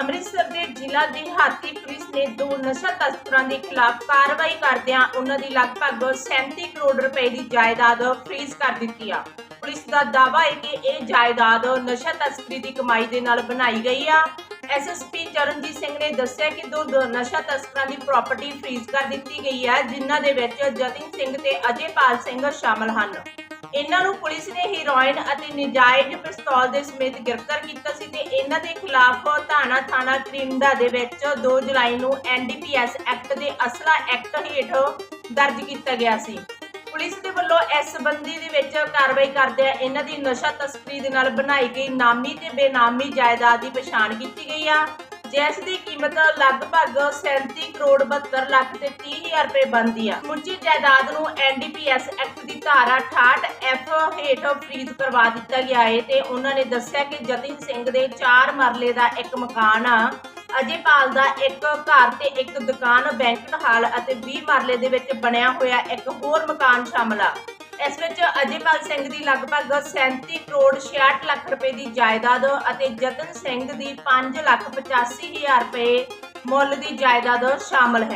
ਅੰਮ੍ਰਿਤਸਰ ਦੇ ਜ਼ਿਲ੍ਹਾ ਦਿਹਾਤੀ ਪੁਲਿਸ ਨੇ ਦੋ ਨਸ਼ਾ ਤਸਕਰਾਂ ਦੇ ਖਿਲਾਫ ਕਾਰਵਾਈ ਕਰਦਿਆਂ ਉਹਨਾਂ ਦੀ ਲਗਭਗ 37 ਕਰੋੜ ਰੁਪਏ ਦੀ ਜਾਇਦਾਦ ਫ੍ਰੀਜ਼ ਕਰ ਦਿੱਤੀ ਆ। ਪੁਲਿਸ ਦਾ ਦਾਅਵਾ ਹੈ ਕਿ ਇਹ ਜਾਇਦਾਦ ਨਸ਼ਾ ਤਸਕਰੀ ਦੀ ਕਮਾਈ ਦੇ ਨਾਲ ਬਣਾਈ ਗਈ ਆ। ਐਸਐਸਪੀ ਚਰਨਜੀਤ ਸਿੰਘ ਨੇ ਦੱਸਿਆ ਕਿ ਦੋ ਦੋ, ਨਸ਼ਾ ਤਸਕਰਾਂ ਦੀ ਪ੍ਰਾਪਰਟੀ ਫ੍ਰੀਜ਼ ਕਰ ਦਿੱਤੀ ਗਈ ਹੈ, ਜਿਨ੍ਹਾਂ ਦੇ ਵਿੱਚ ਜਤਿਨ ਸਿੰਘ ਤੇ ਅਜੇਪਾਲ ਸਿੰਘ ਸ਼ਾਮਲ ਹਨ। ਇਹਨਾਂ ਨੂੰ ਪੁਲਿਸ ਨੇ ਹੀਰੋਇਨ ਅਤੇ ਨਜਾਇਜ਼ ਪਿਸਤੌਲ ਦੇ ਸਮੇਤ ਗ੍ਰਿਫਤਾਰ ਕੀਤਾ ਸੀ ਤੇ ਇਹਨਾਂ ਦੇ ਖਿਲਾਫ ਧਾਣਾ ਥਾਣਾ ਕਰਿੰਦਾ ਦੇ ਵਿੱਚ 2 ਜੁਲਾਈ ਨੂੰ ਐਨਡੀਪੀਐਸ ਐਕਟ ਦੇ ਅਸਲਾ ਐਕਟ ਹੇਠ ਦਰਜ ਕੀਤਾ ਗਿਆ ਸੀ। ਪੁਲਿਸ ਦੇ ਵੱਲੋਂ ਇਸ ਸੰਬੰਧੀ ਦੇ ਵਿੱਚ ਕਾਰਵਾਈ ਕਰਦਿਆਂ ਇਹਨਾਂ ਦੀ ਨਸ਼ਾ ਤਸਕਰੀ ਦੇ ਨਾਲ ਬਣਾਈ ਗਈ ਨਾਮੀ ਤੇ ਬੇਨਾਮੀ ਜਾਇਦਾਦ ਦੀ ਪਛਾਣ ਕੀਤੀ ਗਈ ਆ। ਜਿਸ ਦੀ ਕੀਮਤ ਲਗਭਗ 37 ਕਰੋੜ 72 ਲੱਖ ਤੇ 30 ਰੁਪਏ ਬਣਦੀ ਆ ਮੁੱਚੀ ਜਾਇਦਾਦ ਨੂੰ ਐਨਡੀਪੀਐਸ ਐਕਟ ਦੀ ਧਾਰਾ 68 ਐਫ ਹੇਠ ਫਰੀਜ਼ ਕਰਵਾ ਦਿੱਤਾ ਗਿਆ ਹੈ ਤੇ ਉਹਨਾਂ ਨੇ ਦੱਸਿਆ ਕਿ ਜਤਿਨ ਸਿੰਘ ਦੇ 4 ਮਰਲੇ ਦਾ ਇੱਕ ਮਕਾਨ ਆ ਅਜੇਪਾਲ ਦਾ ਇੱਕ ਘਰ ਤੇ ਇੱਕ ਦੁਕਾਨ ਬੈਂਕਟ ਹਾਲ ਅਤੇ 20 ਮਰਲੇ ਦੇ ਵਿੱਚ ਬਣਿਆ ਹੋਇਆ ਇੱਕ ਹੋਰ ਮਕਾਨ ਸ਼ਾਮਲ ਆ। ਇਸ ਵਿੱਚ ਅਜੇਪਾਲ ਸਿੰਘ ਦੀ ਲਗਭਗ 37 ਕਰੋੜ 66 ਲੱਖ ਰੁਪਏ ਦੀ ਜਾਇਦਾਦ ਅਤੇ ਜਤਨ ਸਿੰਘ ਦੀ 5 ਲੱਖ 85 ਹਜ਼ਾਰ ਰੁਪਏ ਮੁੱਲ ਦੀ ਜਾਇਦਾਦ ਸ਼ਾਮਲ ਹੈ।